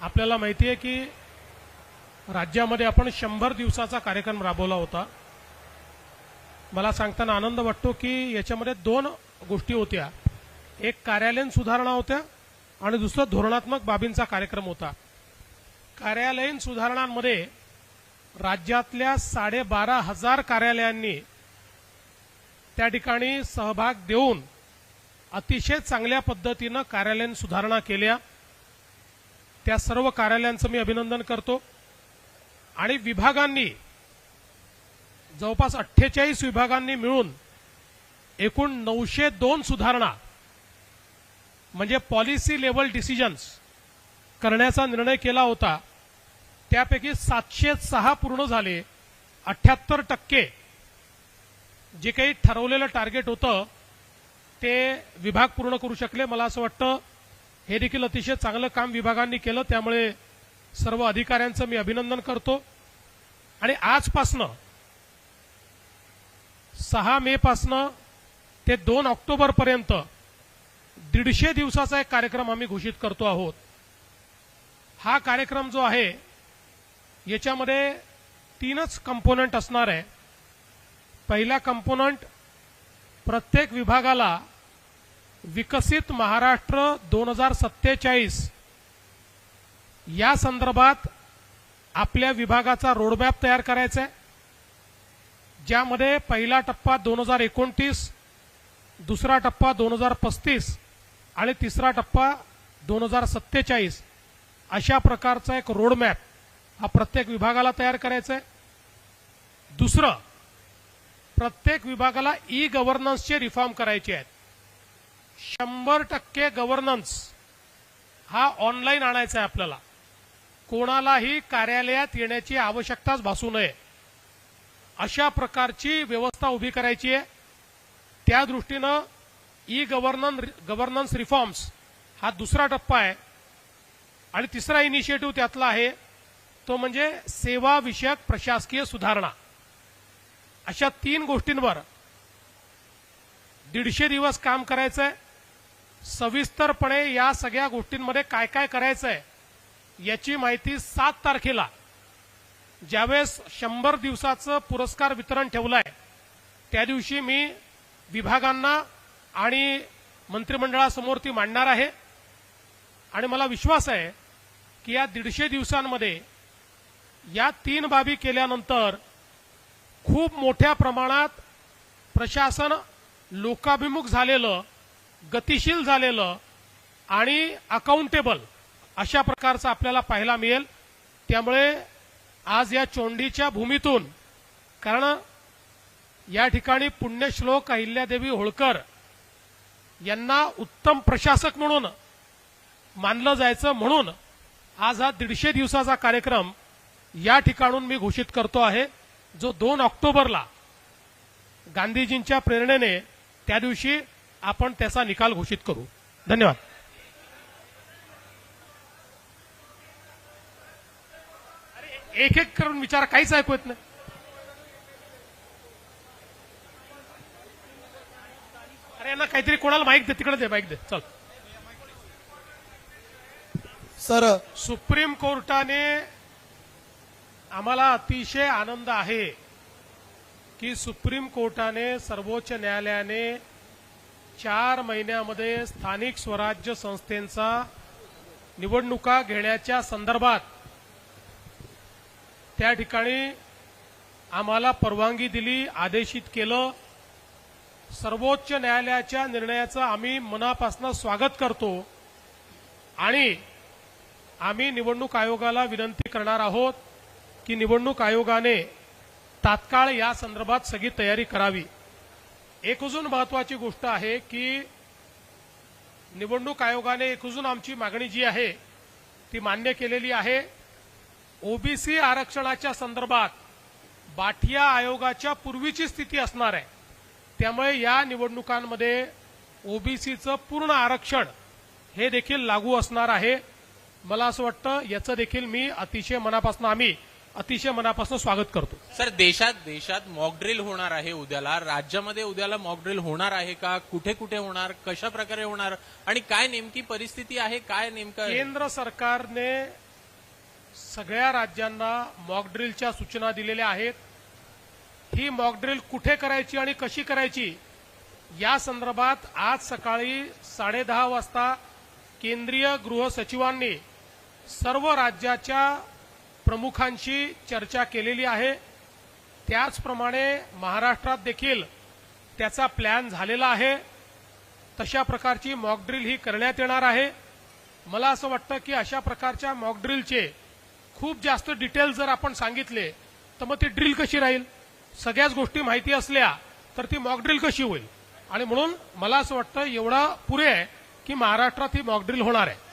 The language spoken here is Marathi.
आपल्याला माहिती आहे की राज्यामध्ये आपण शंभर दिवसाचा कार्यक्रम राबवला होता. मला सांगताना आनंद वाटतो की याच्यामध्ये दोन गोष्टी होत्या. एक कार्यालयीन सुधारणा होत्या आणि दुसरं धोरणात्मक बाबींचा कार्यक्रम होता. कार्यालयीन सुधारणांमध्ये राज्यातल्या साडेबारा हजार कार्यालयांनी त्या ठिकाणी सहभाग देऊन अतिशय चांगल्या पद्धतीनं कार्यालयीन सुधारणा केल्या. त्या सर्व कार्यालयांचं मी अभिनंदन करतो. आणि विभागांनी जवळपास अठ्ठेचाळीस विभागांनी मिळून एकूण नऊशे दोन सुधारणा म्हणजे पॉलिसी लेवल डिसिजन्स करण्याचा निर्णय केला होता. त्यापैकी सातशे सहा पूर्ण झाले. अठ्याहत्तर टक्के जे काही ठरवलेलं टार्गेट होतं ते विभाग पूर्ण करू शकले मला असं वाटतं. हे देखील अतिशय चांगलं काम विभागांनी केलं. त्यामुळे सर्व अधिकाऱ्यांचं मी अभिनंदन करतो. आणि आजपासनं सहा मे पासनं ते दोन ऑक्टोबरपर्यंत दीडशे दिवसाचा एक कार्यक्रम आम्ही घोषित करतो आहोत. हा कार्यक्रम जो आहे याच्यामध्ये तीनच कंपोनंट असणार आहे. पहिला कंपोनंट प्रत्येक विभागाला विकसित महाराष्ट्र दोन हजार सत्तेचाळीस. या संदर्भात आपल्या विभागाचा रोडमॅप तयार करायचा आहे. ज्यामध्ये पहिला टप्पा दोन हजार एकोणतीस दुसरा टप्पा दोन हजार पस्तीस आणि तिसरा टप्पा दोन हजार सत्तेचाळीस. अशा प्रकारचा एक रोडमॅप हा प्रत्येक विभागाला तयार करायचा आहे. दुसरं प्रत्येक विभागाला ई गव्हर्नन्सचे रिफॉर्म करायचे आहेत. शंभर टक्के गव्हर्नन्स हा ऑनलाईन आणायचा आहे आपल्याला. कोणालाही कार्यालयात येण्याची आवश्यकताच भासू नये. अशा प्रकारची व्यवस्था उभी करायची आहे. त्या दृष्टीनं ई गव्हर्नन्स गव्हर्नन्स रिफॉर्म्स हा दुसरा टप्पा आहे. आणि तिसरा इनिशिएटिव्ह त्यातला आहे तो म्हणजे सेवा विषयक प्रशासकीय सुधारणा. अशा तीन गोष्टींवर दीडशे दिवस काम करायचं आहे सविस्तरपणे या सगळ्या गोष्टींमध्ये काय काय करायचं आहे याची माहिती सात तारखेला ज्यावेळेस शंभर दिवसाचं पुरस्कार वितरण ठेवलं आहे त्या दिवशी मी विभागांना आणि मंत्रिमंडळासमोर ती मांडणार आहे. आणि मला विश्वास आहे की या दीडशे दिवसांमध्ये या तीन बाबी केल्यानंतर खूप मोठ्या प्रमाणात प्रशासन लोकाभिमुख झालेलं गतिशील झालेलं आणि अकाउंटेबल अशा प्रकारचं आपल्याला पाहायला मिळेल. त्यामुळे आज या चोंडीच्या भूमीतून कारण या ठिकाणी पुण्यश्लोक अहिल्यादेवी होळकर यांना उत्तम प्रशासक म्हणून मानलं जायचं म्हणून आज हा दीडशे दिवसाचा कार्यक्रम या ठिकाणून मी घोषित करतो आहे जो दोन ऑक्टोबरला गांधीजींच्या प्रेरणेने त्या दिवशी आपण त्याचा निकाल घोषित करू. धन्यवाद. एक एक करून विचार काहीच ऐकू येत नाही. अरे यांना काहीतरी कोणाला माईक दे तिकडे दे माईक दे. चल. सर सुप्रीम कोर्टाने आम्हाला अतिशय आनंद आहे की सुप्रीम कोर्टाने सर्वोच्च न्यायालयाने चार महिन्यामध्ये स्थानिक स्वराज्य संस्थेचा निवडणुका घेण्याच्या संदर्भात त्या ठिकाणी आम्हाला परवानगी दिली आदेशित केलं. सर्वोच्च न्यायालयाच्या निर्णयाचं आम्ही मनापासून स्वागत करतो आणि आम्ही निवडणूक आयोगाला विनंती करणार आहोत की निवडणूक आयोगाने तात्काळ या संदर्भात सगळी तयारी करावी. एक अजून महत्वाची गोष्ट आहे की निवडणूक आयोगाने एक अजून आमची मागणी जी आहे ती मान्य केलेली आहे. ओबीसी आरक्षणाच्या संदर्भात बाठिया आयोगाच्या पूर्वीची स्थिती असणार आहे. त्यामुळे या निवडणुकांमध्ये ओबीसीचं पूर्ण आरक्षण हे देखील लागू असणार आहे. मला असं वाटतं याचं देखील मी अतिशय मनापासून आम्ही अतिशय मनापासून स्वागत करतो. सर देशात देशात मॉकड्रिल होणार आहे उद्याला. राज्यामध्ये उद्याला मॉकड्रिल होणार आहे का? कुठे कुठे होणार? कशा प्रकारे होणार? आणि काय नेमकी परिस्थिती आहे? काय नेमकं? केंद्र सरकारने सगळ्या राज्यांना मॉकड्रिलच्या सूचना दिलेल्या आहेत. ही मॉकड्रिल कुठे करायची आणि कशी करायची? या संदर्भात आज सकाळी साडेदहा वाजता केंद्रीय गृह सचिवांनी सर्व राज्याच्या प्रमुखांशी चर्चा केलेली आहे. त्याचप्रमाणे महाराष्ट्रात देखील त्याचा प्लॅन झालेला आहे. तशा प्रकारची मॉकड्रिल ही करण्यात येणार आहे. मला असं वाटतं की अशा प्रकारच्या मॉकड्रिलचे खूप जास्त डिटेल्स जर आपण सांगितले तर मग ती ड्रिल कशी राहील? सगळ्याच गोष्टी माहिती असल्या तर ती मॉकड्रिल कशी होईल? आणि म्हणून मला असं वाटतं एवढा पुरे आहे की महाराष्ट्रात ही मॉकड्रिल होणार आहे.